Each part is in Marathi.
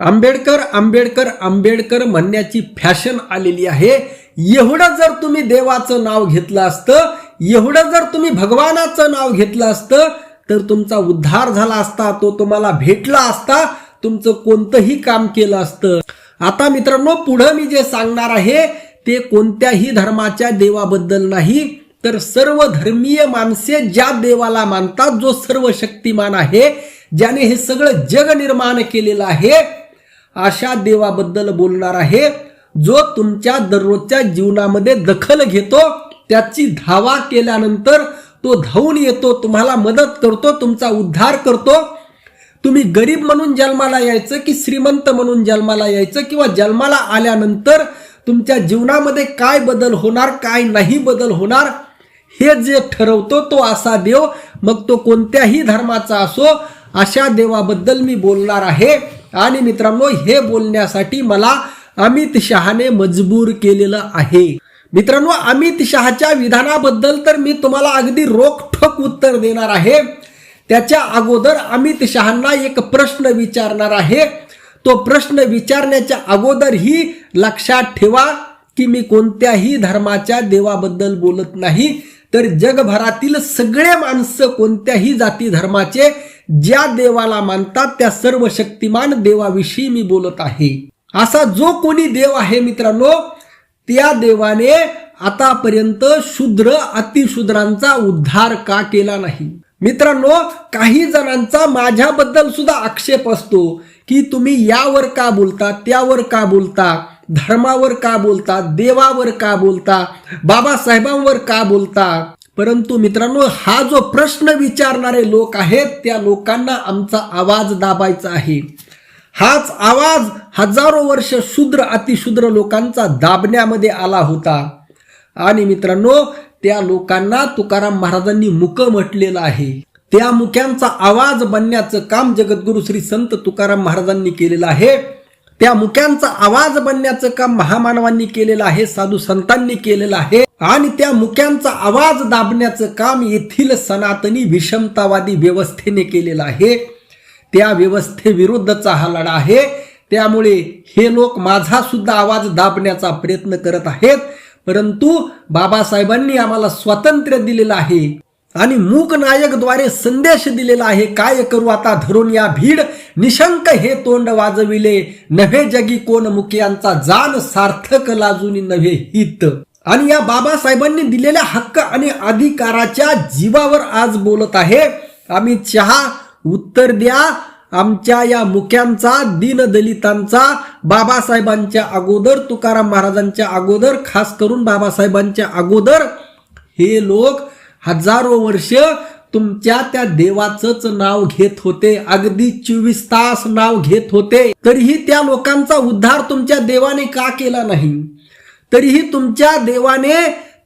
आंबेडकर आंबेडकर आंबेडकर म्हणण्याची फॅशन आलेली आहे. एवढं जर तुम्ही देवाचं नाव घेतलं असतं एवढं जर तुम्ही भगवानाचं नाव घेतलं असतं तर तुमचा उद्धार झाला असता तो तुम्हाला भेटला असता तुमचं कोणतंही काम केलं असतं. आता मित्रांनो पुढं मी जे सांगणार आहे ते कोणत्याही धर्माच्या देवाबद्दल नाही तर सर्व धर्मीय माणसे ज्या देवाला मानतात जो सर्व शक्तिमान आहे ज्याने हे सगळं जग निर्माण केलेलं आहे अशा देवाबद्दल बोलणार आहे. जो तुमच्या दररोजच्या जीवनामध्ये दखल घेतो त्याची धावा केल्यानंतर तो धावून येतो तुम्हाला मदत करतो तुमचा उद्धार करतो. तुम्ही गरीब म्हणून जन्माला यायचं की श्रीमंत म्हणून जन्माला यायचं किंवा जन्माला आल्यानंतर तुमच्या जीवनामध्ये काय बदल होणार काय नाही बदल होणार हे जे ठरवतो तो असा देव मग तो कोणत्याही धर्माचा असो अशा देवाबद्दल मी बोलणार आहे. आणि मित्रांनो हे बोलण्यासाठी मला अमित शहाने मजबूर केलेलं आहे. मित्रांनो अमित शहाच्या विधानाबद्दल तर मी तुम्हाला अगदी रोखठोक उत्तर देणार आहे. त्याच्या अगोदर अमित शहांना एक प्रश्न विचारणार आहे. तो प्रश्न विचारण्याच्या अगोदर ही लक्षात ठेवा की मी कोणत्याही धर्माच्या देवाबद्दल बोलत नाही. तर जगभरातील सगळे माणसं कोणत्याही जाती धर्माचे ज्या देवाला मानतात त्या सर्व शक्तिमान देवाविषयी मी बोलत आहे. असा जो कोणी देव आहे मित्रांनो त्या देवाने आतापर्यंत शूद्र अतिशूद्रांचा उद्धार का केला नाही? मित्रांनो काही जणांचा माझ्याबद्दल सुद्धा आक्षेप असतो की तुम्ही यावर का बोलता त्यावर का बोलता धर्मावर का बोलता देवावर का बोलता बाबासाहेबांवर का बोलता? परंतु मित्रांनो हा जो प्रश्न विचारणारे लोक आहेत त्या लोकांना आमचा आवाज दाबायचा आहे. हाच आवाज हजारो वर्ष शूद्र अतिशूद्र लोकांचा दाबण्यामध्ये आला होता. आणि मित्रांनो त्या लोकांना तुकाराम महाराजांनी मुक म्हटलेलं आहे. त्या मुक्यांचा आवाज बनण्याचं काम जगद्गुरु श्री संत तुकाराम महाराजांनी केलेलं आहे. त्या मुक्यांचा आवाज बनण्याचं काम महामानवांनी केलेलं आहे साधू संतांनी केलेलं आहे. आणि त्या मुक्यांचा आवाज दाबण्याचं काम येथील सनातनी विषमतावादी व्यवस्थेने केलेलं आहे. त्या व्यवस्थेविरुद्धचा हा लढा आहे. त्यामुळे हे लोक माझा सुद्धा आवाज दाबण्याचा प्रयत्न करत आहेत. परंतु बाबासाहेबांनी आम्हाला स्वातंत्र्य दिलेलं आहे आणि मूक नायकद्वारे संदेश दिलेला आहे. काय करू आता धरून या भीड? निशंक हे तोंड वाजविले. नव्हे जगी कोण मुक्यांचा जान सार्थक लाजूनी नव्हे हित. आणि या बाबासाहेबांनी दिलेल्या हक्क आणि अधिकाराच्या जीवावर आज बोलत आहे. अमित चहा उत्तर द्या. आमच्या या मुख्यांचा दीनदलितांचा बाबासाहेबांच्या अगोदर तुकाराम महाराजांच्या अगोदर खास करून बाबासाहेबांच्या अगोदर हे लोक हजारो वर्ष तुमच्या त्या देवाचंच नाव घेत होते. अगदी चोवीस तास नाव घेत होते. तरीही त्या लोकांचा उद्धार तुमच्या देवाने का केला नाही? तरीही तुमच्या देवाने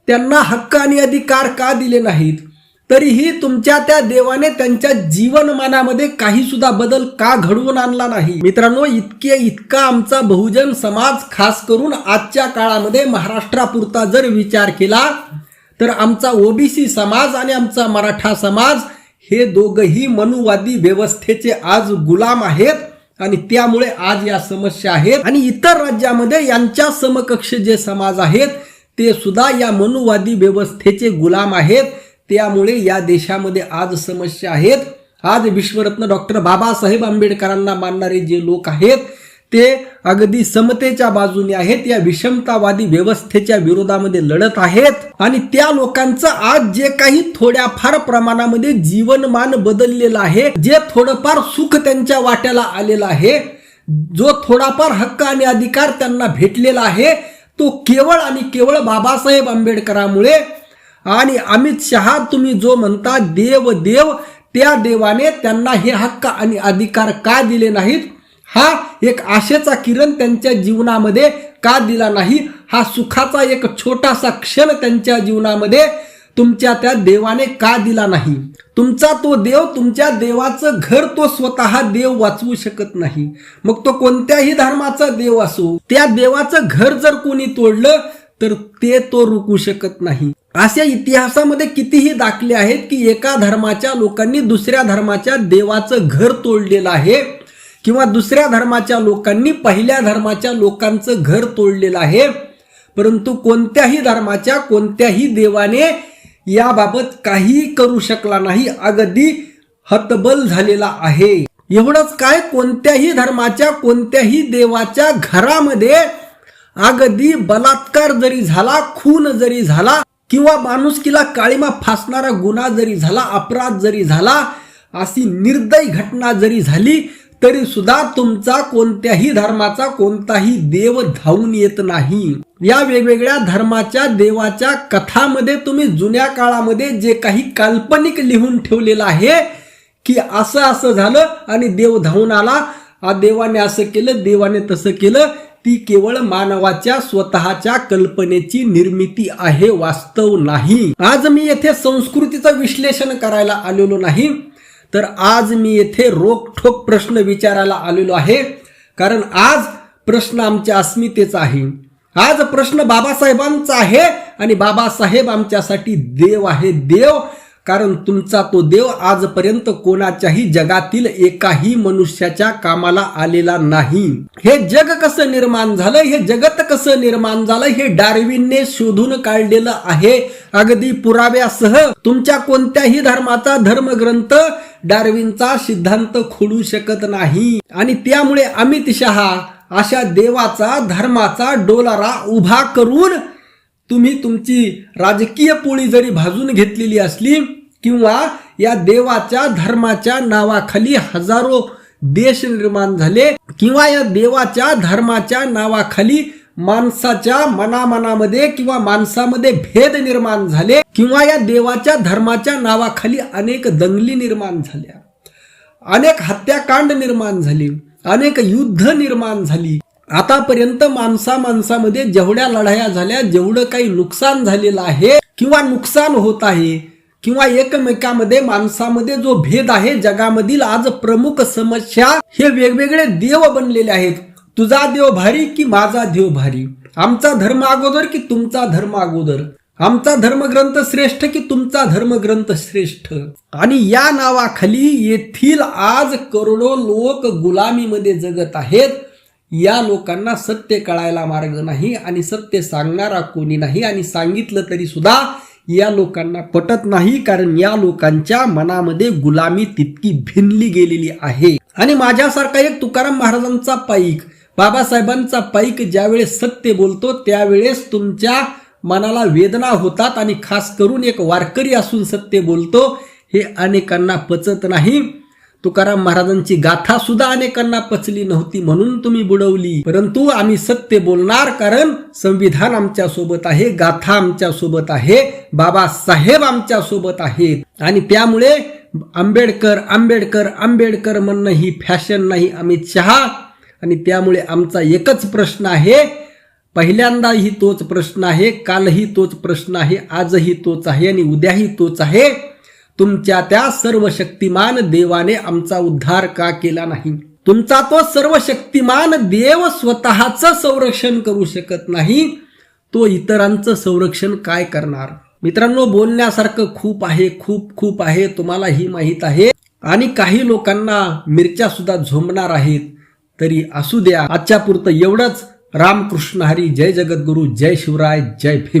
त्यांना हक्क आणि अधिकार का दिले नाहीत? तरीही तुमच्या त्या देवाने त्यांच्या जीवनमानामध्ये काही सुद्धा बदल का घडवून आणला नाही? मित्रांनो इतके इतका आमचा बहुजन समाज खास करून आजच्या काळामध्ये महाराष्ट्रापुरता जर विचार केला तर आमचा ओबीसी समाज आणि आमचा मराठा समाज हे दोघही मनुवादी व्यवस्थेचे आज गुलाम आहेत. आणि त्यामुळे आज या समस्या आहेत. आणि इतर राज्यामध्ये यांच्या समकक्ष जे समाज आहेत ते सुद्धा या मनुवादी व्यवस्थेचे गुलाम आहेत. त्यामुळे या देशामध्ये आज समस्या आहेत. आज विश्वरत्न डॉक्टर बाबासाहेब आंबेडकरांना मानणारे जे लोक आहेत ते अगदी समतेच्या बाजूने आहेत या विषमतावादी व्यवस्थेच्या विरोधामध्ये लढत आहेत. आणि त्या लोकांचं आज जे काही थोड्याफार प्रमाणामध्ये जीवनमान बदललेलं आहे जे थोडंफार सुख त्यांच्या वाट्याला आलेलं आहे जो थोडाफार हक्क आणि अधिकार त्यांना भेटलेला आहे तो केवळ आणि केवळ बाबासाहेब आंबेडकरामुळे. आणि अमित शहा तुम्ही जो म्हणता देव देव त्या देवाने त्यांना हे हक्क आणि अधिकार का दिले नाहीत? हा एक आशेचा किरण त्यांच्या जीवनामध्ये का दिला नाही? हा सुखाचा एक छोटासा क्षण त्यांच्या जीवनामध्ये तुमच्या त्या देवाने का दिला नाही? तुमचा तो देव तुमच्या देवाचं घर तो स्वतः देव वाचवू शकत नाही. मग तो कोणत्याही धर्माचा देव असो त्या देवाचं घर जर कोणी तोडलं तर ते तो रुकू शकत नाही. अशा इतिहासामध्ये कितीही दाखले आहेत की एका धर्माच्या लोकांनी दुसऱ्या धर्माच्या देवाचं घर तोडलेलं आहे. किंवा दुसऱ्या धर्माच्या लोकांनी पहिल्या धर्माच्या लोकांचं घर तोडलेलं आहे. परंतु कोणत्याही धर्माच्या कोणत्याही देवाने याबाबत काही करू शकला नाही. अगदी हतबल झालेला आहे. एवढंच काय? कोणत्याही धर्माच्या कोणत्याही देवाच्या घरामध्ये अगदी बलात्कार जरी झाला खून जरी झाला किंवा माणुसकीला काळीमा फासणारा गुन्हा जरी झाला अपराध जरी झाला अशी निर्दयी घटना जरी झाली तरी सुद्धा तुमचा कोणत्याही धर्माचा कोणताही देव धावून येत नाही. या वेगवेगळ्या धर्माच्या देवाच्या कथामध्ये तुम्ही जुन्या काळामध्ये जे काही काल्पनिक लिहून ठेवलेलं आहे की असं असं झालं आणि देव धावून आला. आ देवाने असं केलं देवाने तसं केलं. ती केवळ मानवाच्या स्वतःच्या कल्पनेची निर्मिती आहे वास्तव नाही. आज मी येथे संस्कृतीचं विश्लेषण करायला आलेलो नाही. तर आज मी येथे रोखठोक प्रश्न विचारायला आलेलो आहे. कारण आज प्रश्न आमच्या अस्मितेचा आहे. आज प्रश्न बाबासाहेबांचा आहे आणि बाबासाहेब आमच्यासाठी देव आहे. देव कारण तुमचा तो देव आजपर्यंत कोणाच्याही जगातील एकाही मनुष्याच्या कामाला आलेला नाही. हे जग कसं निर्माण झालं हे जगत कसं निर्माण झालं हे डार्विनने शोधून काढलेलं आहे. अगदी पुराव्यासह तुमच्या कोणत्याही धर्माचा धर्मग्रंथ डार्विनचा सिद्धांत खोडू शकत नाही. आणि त्यामुळे अमित शहा अशा देवाचा धर्माचा डोलारा उभा करून तुम्ही तुमची राजकीय पोळी जरी भाजून घेतलेली असली किंवा या देवाच्या धर्माच्या नावाखाली हजारो देश निर्माण झाले किंवा या देवाच्या धर्माच्या नावाखाली माणसाच्या मनामनामध्ये किंवा माणसामध्ये भेद निर्माण झाले किंवा या देवाच्या धर्माच्या नावाखाली अनेक दंगली निर्माण झाल्या अनेक हत्याकांड निर्माण झाली अनेक युद्ध निर्माण झाली. आतापर्यंत माणसा माणसामध्ये जेवढ्या लढाया झाल्या जेवढं काही नुकसान झालेलं आहे किंवा नुकसान होत आहे किंवा एकमेकामध्ये माणसामध्ये जो भेद आहे जगामधील आज प्रमुख समस्या हे वेगवेगळे देव बनलेले आहेत. तुझा देव भारी की माझा देव भारी? आमचा धर्म अगोदर की तुमचा धर्म अगोदर? आमचा धर्मग्रंथ श्रेष्ठ की तुमचा धर्मग्रंथ श्रेष्ठ? आणि या नावाखाली येथील आज करोडो लोक गुलामीमध्ये जगत आहेत. या लोकांना सत्य कळायला मार्ग नाही आणि सत्य सांगणारा कोणी नाही आणि सांगितलं तरी सुद्धा या लोकांना पटत नाही कारण या लोकांच्या मनामध्ये गुलामी तितकी भिनली गेलेली आहे. आणि माझ्यासारखा एक तुकाराम महाराजांचा पाईक बाबासाहेबांचा पाईक ज्यावेळेस सत्य बोलतो त्यावेळेस तुमच्या मनाला वेदना होतात आणि खास करून एक वारकरी असून सत्य बोलतो हे अनेकांना पचत नाही. तुकाराम महाराजांची गाथा सुद्धा अनेकांना पचली नव्हती म्हणून तुम्ही बुडवली. परंतु आम्ही सत्य बोलणार कारण संविधान आमच्यासोबत आहे गाथा आमच्यासोबत आहे बाबासाहेब आमच्यासोबत आहेत. आणि त्यामुळे आंबेडकर आंबेडकर आंबेडकर म्हणणं ही फॅशन नाही अमित शहा. आणि त्यामुळे आमचा एकच प्रश्न आहे पहिल्यांदाही तोच प्रश्न आहे कालही तोच प्रश्न आहे आजही तोच आहे आणि उद्याही तोच आहे. तुमच्या त्या सर्व शक्तिमान देवाने आमचा उद्धार का केला नाही? तुमचा तो सर्व शक्तिमान देव स्वतःच संरक्षण करू शकत नाही तो इतरांचं संरक्षण काय करणार? मित्रांनो बोलण्यासारखं खूप आहे खूप खूप आहे तुम्हाला ही माहीत आहे. आणि काही लोकांना मिरच्या सुद्धा झोंबणार आहेत. तरी असू द्या आजच्या पुरतं एवढंच. रामकृष्ण हरी जय जगद्गुरु जय शिवराय जय भीम.